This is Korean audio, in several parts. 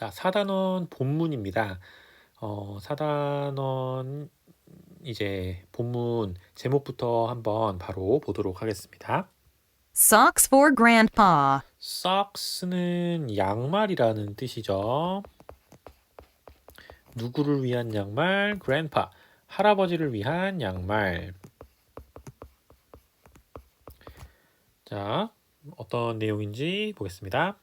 자, 4단원 본문입니다. 어, 4단원 이제 본문 제목부터 한번 바로 보도록 하겠습니다. Socks for Grandpa. socks는 양말이라는 뜻이죠. 누구를 위한 양말? grandpa. 할아버지를 위한 양말. 자, 어떤 내용인지 보겠습니다.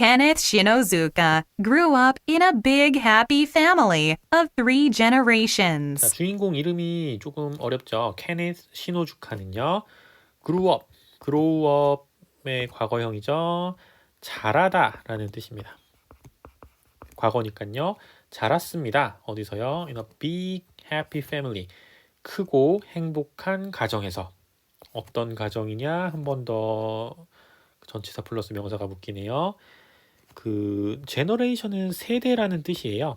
Kenneth Shinozuka grew up in a big happy family of three 자, generations. 주인공 이름이 조금 어렵죠. 케네스 시노주카는요. grew up, grow up의 과거형이죠. 자라다라는 뜻입니다. 과거니까요. 자랐습니다. 어디서요? In a big happy family. 크고 행복한 가정에서. 어떤 가정이냐? 한 번 더 전치사 플러스 명사가 붙기네요. 그 제너레이션은 세대라는 뜻이에요.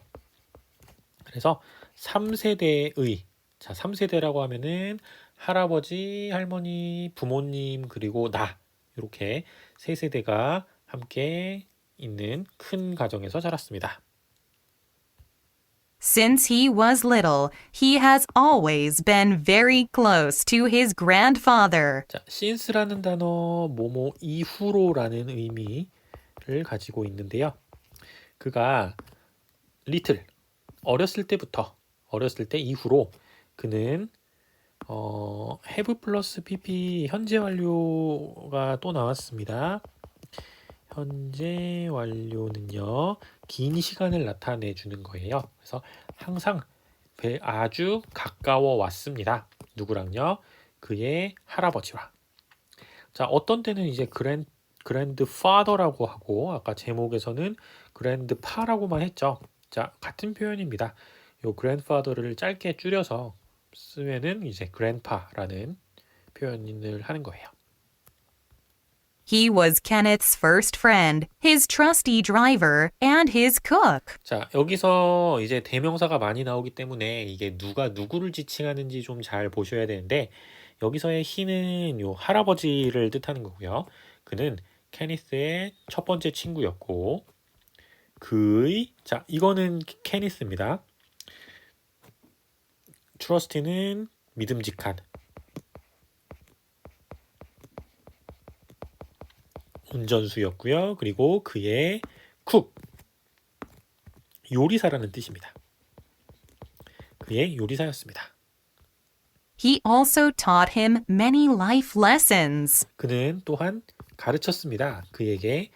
그래서 3세대의 자, 3세대라고 하면은 할아버지, 할머니, 부모님 그리고 나 이렇게 세 세대가 함께 있는 큰 가정에서 자랐습니다. Since he was little, he has always been very close to his grandfather. 자, since라는 단어 뭐뭐 이후로라는 의미 를 가지고 있는데요. 그가 little 어렸을 때부터 어렸을 때 이후로 그는 어, have 플러스 pp 현재 완료가 또 나왔습니다. 현재 완료는요 긴 시간을 나타내 주는 거예요. 그래서 항상 배- 아주 가까워 왔습니다. 누구랑요? 그의 할아버지와. 자 어떤 때는 이제 그랜 그랜드 파더라고 하고 아까 제목에서는 그랜드 파라고만 했죠. 자 같은 표현입니다. 요 grandfather를 짧게 줄여서 쓰면은 이제 grandpa라는 표현을 하는 거예요. He was Kenneth's first friend, his trusty driver, and his cook. 자, 여기서 이제 대명사가 많이 나오기 때문에 이게 누가 누구를 지칭하는지 좀 잘 보셔야 되는데 여기서의 he는 요 할아버지를 뜻하는 거고요. 그는 케니스의 첫 번째 친구였고 그의 자, 이거는 케니스입니다. 트러스티는 믿음직한 운전수였고요. 그리고 그의 쿡 요리사라는 뜻입니다. 그의 요리사였습니다. He also taught him many life lessons. 그는 또한 가르쳤습니다. 그에게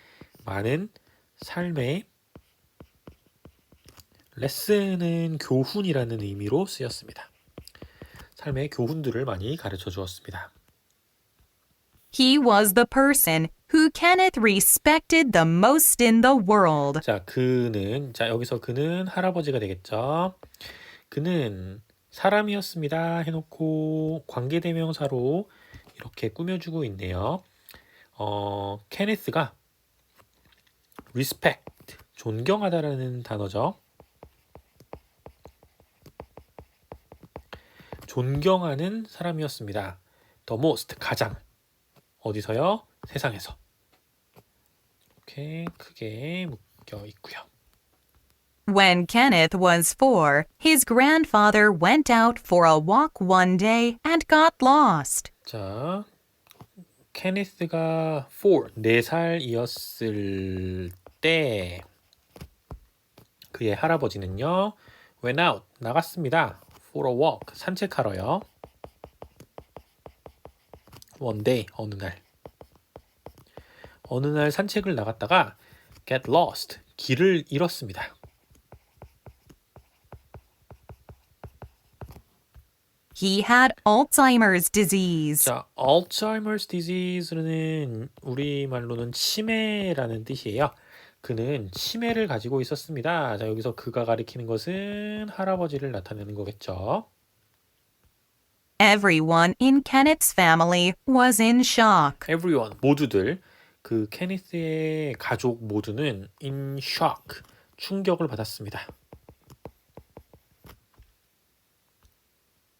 많은 삶의 레슨은 교훈이라는 의미로 쓰였습니다. 삶의 교훈들을 많이 가르쳐 주었습니다. He was the person who Kenneth respected the most in the world. 자, 그는 자, 여기서 그는 할아버지가 되겠죠. 그는 사람이었습니다. 해놓고 관계 대명사로 이렇게 꾸며주고 있네요. 어, 케네스가 respect, 존경하다라는 단어죠. 존경하는 사람이었습니다. the most, 가장. 어디서요? 세상에서. 이렇게 크게 묶여 있고요. When Kenneth was four, his grandfather went out for a walk one day and got lost. 자, 케네스가 4, 4살이었을 때 그의 할아버지는요. went out, 나갔습니다. for a walk, 산책하러요. one day, 어느 날. 어느 날 산책을 나갔다가 get lost, 길을 잃었습니다. He had Alzheimer's disease. 자, Alzheimer's disease는 우리말로는 치매라는 뜻이에요. 그는 치매를 가지고 있었습니다. 자, 여기서 그가 가리키는 것은 할아버지를 나타내는 거겠죠. Everyone in Kenneth's family was in shock. Everyone, 모두들, 그 케니스의 가족 모두는 in shock, 충격을 받았습니다.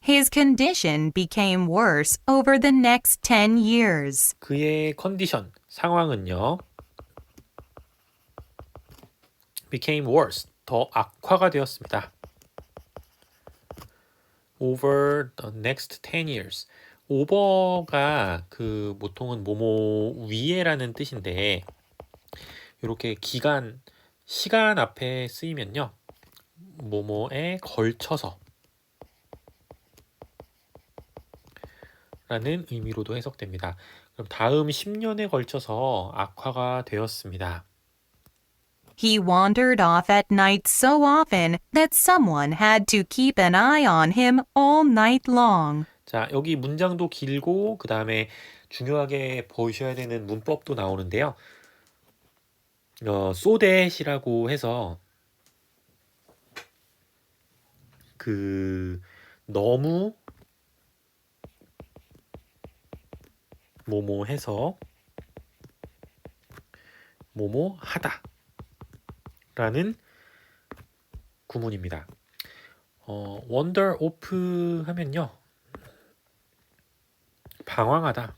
His condition became worse over the next 10 years. 그의 컨디션, 상황은요. became worse. 더 악화가 되었습니다. over the next 10 years. over가 그 보통은 뭐뭐 위에라는 뜻인데 이렇게 기간 시간 앞에 쓰이면요. 뭐뭐에 걸쳐서 라는 의미로도 해석됩니다. 그럼 다음 10년에 걸쳐서 악화가 되었습니다. He wandered off at night so often that someone had to keep an eye on him all night long. 자, 여기 문장도 길고 그 다음에 중요하게 보셔야 되는 문법도 나오는데요. 어, so that이라고 해서 그 너무 뭐뭐 해서 뭐뭐 하다 라는 구문입니다. 어, wonder off 하면요. 방황하다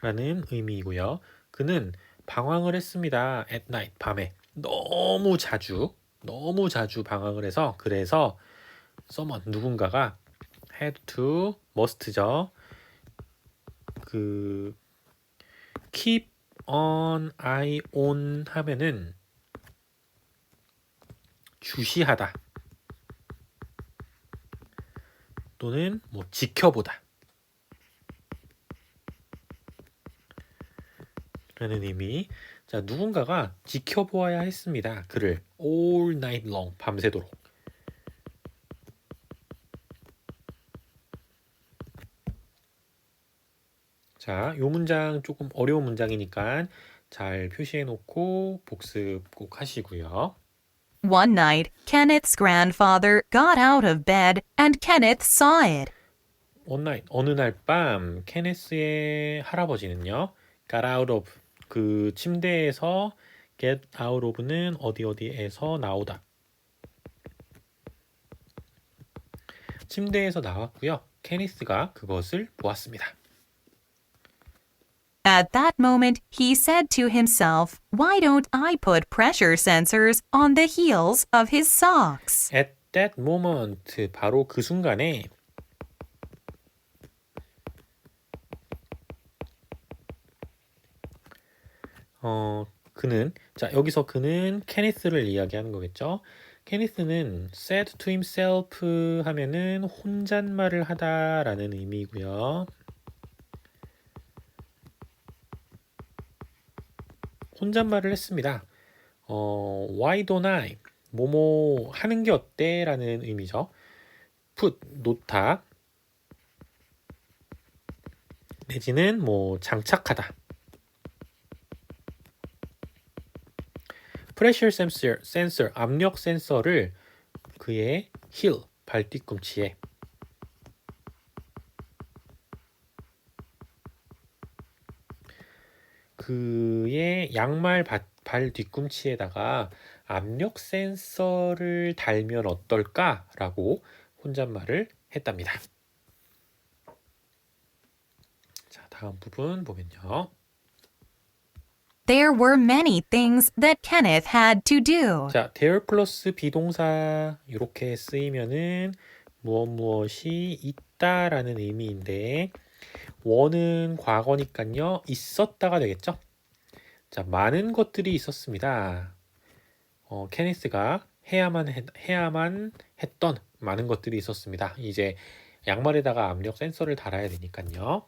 라는 의미이고요. 그는 방황을 했습니다. at night 밤에 너무 자주 너무 자주 방황을 해서 그래서 someone 누군가가 had to must죠. 그 keep on eye on 하면은 주시하다. 또는 뭐 지켜보다. 라는 의미. 자 누군가가 지켜보아야 했습니다. 그를 all night long 밤새도록 자, 요 문장 조금 어려운 문장이니까 잘 표시해 놓고 복습 꼭 하시고요. One night, Kenneth's grandfather got out of bed and Kenneth saw it. One night, 어느 날밤 케네스의 할아버지는요. got out of 그 침대에서 get out of는 어디 어디에서 나오다. 침대에서 나왔고요. 케니스가 그것을 보았습니다. At that moment, he said to himself, Why don't I put pressure sensors on the heels of his socks? At that moment, 바로 그 순간에 어 그는 자 여기서 그는 케니스를 이야기하는 거겠죠. 케니스는 said to himself 하면은 혼잣말을 하다라는 의미고요. 혼잣말을 했습니다. 어, why don't I? 뭐뭐 하는 게 어때? 라는 의미죠. put, 놓다. 내지는 뭐 장착하다. pressure sensor, sensor, 압력 센서를 그의 heel, 발 뒤꿈치에 그의 양말 바- 발 뒤꿈치에다가 압력 센서를 달면 어떨까라고 혼잣말을 했답니다. 자, 다음 부분 보면요. There were many things that Kenneth had to do. 자, there 플러스 비동사 이렇게 쓰이면은 무엇 무엇이 있다라는 의미인데 원은 과거니까요. 있었다가 되겠죠? 자, 많은 것들이 있었습니다. 어, 케니스가 해야만 했, 해야만 했던 많은 것들이 있었습니다. 이제 양말에다가 압력 센서를 달아야 되니까요.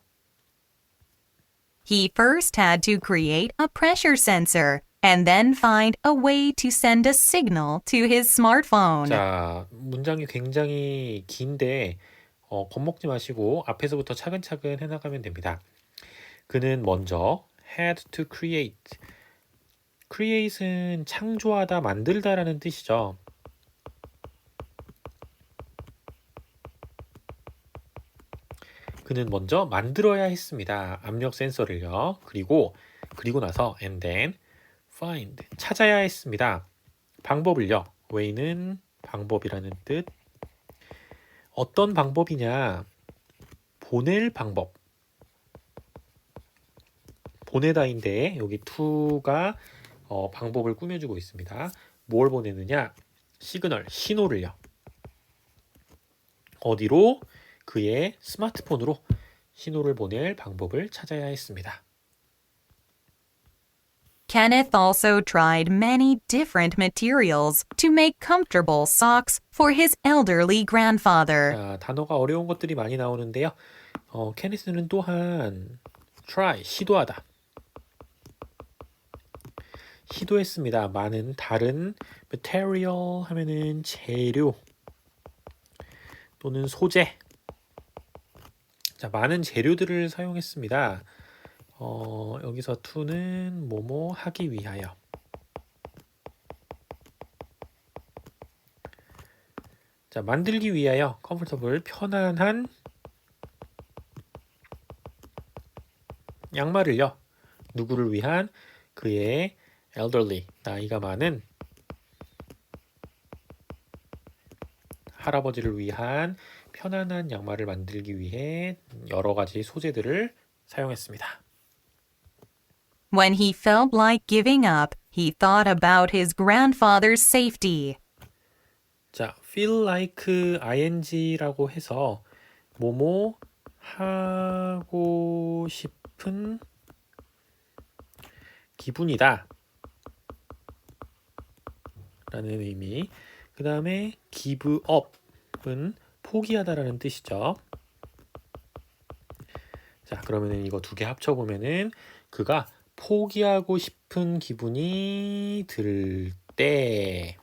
He first had to create a pressure sensor and then find a way to send a signal to his smartphone. 자, 문장이 굉장히 긴데 어, 겁먹지 마시고 앞에서부터 차근차근 해나가면 됩니다. 그는 먼저 had to create. create은 창조하다, 만들다라는 뜻이죠. 그는 먼저 만들어야 했습니다. 압력 센서를요. 그리고 그리고 나서 and then find 찾아야 했습니다. 방법을요. way는 방법이라는 뜻. 어떤 방법이냐? 보낼 방법. 보내다인데 여기 to가 어, 방법을 꾸며주고 있습니다. 뭘 보내느냐? 시그널, 신호를요. 어디로? 그의 스마트폰으로 신호를 보낼 방법을 찾아야 했습니다. Kenneth also tried many different materials to make comfortable socks for his elderly grandfather. 자, 단어가 어려운 것들이 많이 나오는데요. 어, 케니스는 또한 try, 시도하다. 시도했습니다. 많은 다른 material 하면은 재료 또는 소재. 자, 많은 재료들을 사용했습니다. 어, 여기서 to는 뭐뭐 하기 위하여. 자, 만들기 위하여 comfortable 편안한 양말을요. 누구를 위한 그의 elderly 나이가 많은 할아버지를 위한 편안한 양말을 만들기 위해 여러 가지 소재들을 사용했습니다. When he felt like giving up, he thought about his grandfather's safety. 자, feel like ing라고 해서 뭐뭐 하고 싶은 기분이다. 라는 의미. 그 다음에 give up은 포기하다라는 뜻이죠. 자, 그러면은 이거 두 개 합쳐보면은 그가 포기하고 싶은 기분이 들 때,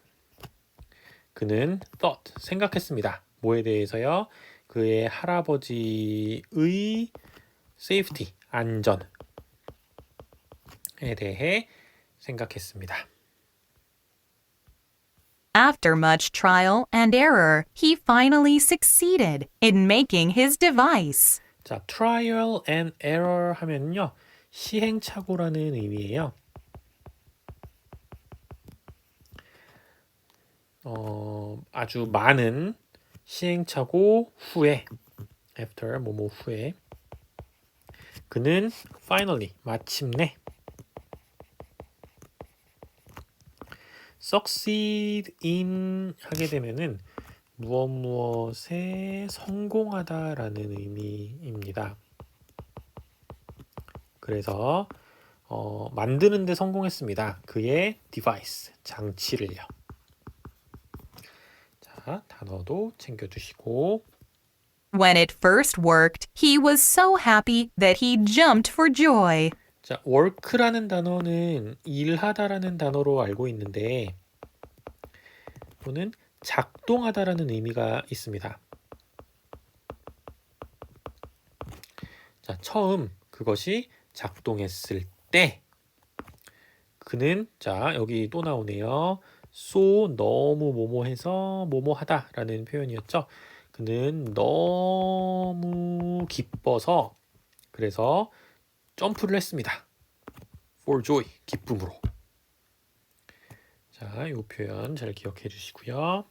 그는 thought 생각했습니다. 뭐에 대해서요? 그의 할아버지의 safety 안전에 대해 생각했습니다. After much trial and error, he finally succeeded in making his device. 자, trial and error 하면요. 시행착오라는 의미예요. 어, 아주 많은 시행착오 후에 after 뭐뭐 후에 그는 finally 마침내 succeed in 하게 되면은 무엇 무엇에 성공하다라는 의미입니다. 그래서 어, 만드는 데 성공했습니다. 그의 device 장치를요. 자, 단어도 챙겨 주시고 When it first worked, he was so happy that he jumped for joy. 자, work라는 단어는 일하다라는 단어로 알고 있는데 또는 작동하다라는 의미가 있습니다. 자, 처음 그것이 작동했을 때 그는 자, 여기 또 나오네요. so 너무 뭐뭐해서 뭐뭐하다라는 표현이었죠. 그는 너무 기뻐서 그래서 점프를 했습니다. for joy 기쁨으로. 자, 이 표현 잘 기억해 주시고요.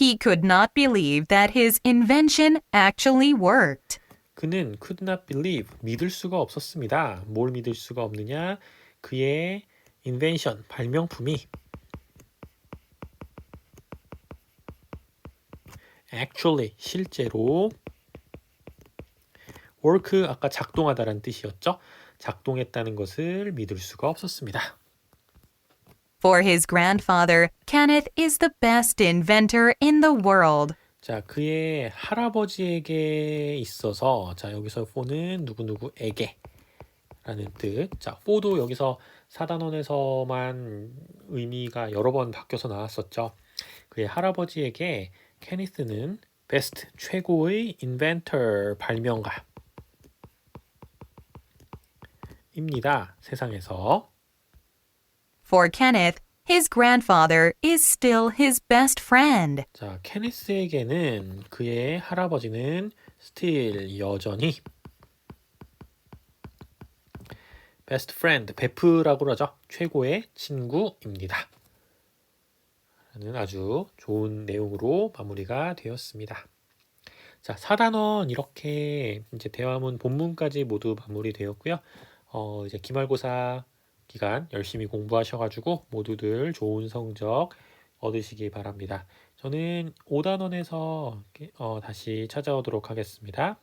He could not believe that his invention actually worked. 그는 could not believe 믿을 수가 없었습니다. 뭘 믿을 수가 없느냐? 그의 invention 발명품이 actually 실제로 work 아까 작동하다라는 뜻이었죠. 작동했다는 것을 믿을 수가 없었습니다. For his grandfather, Kenneth is the best inventor in the world. 자, 그의 할아버지에게 있어서 자, 여기서 for는 누구누구에게 라는 뜻. 자, for도 여기서 사단원에서만 의미가 여러 번 바뀌어서 나왔었죠. 그의 할아버지에게 케니스는 베스트 최고의 인벤터 발명가 입니다. 세상에서. For Kenneth, his grandfather is still his best friend. 자, 케니스에게는 그의 할아버지는 still 여전히 best friend, 베프라고 그러죠. 최고의 친구입니다. 라는 아주 좋은 내용으로 마무리가 되었습니다. 자, 4단원 이렇게 이제 대화문 본문까지 모두 마무리되었고요. 어, 이제 기말고사 기간 열심히 공부하셔가지고 모두들 좋은 성적 얻으시기 바랍니다. 저는 5단원에서 어, 다시 찾아오도록 하겠습니다.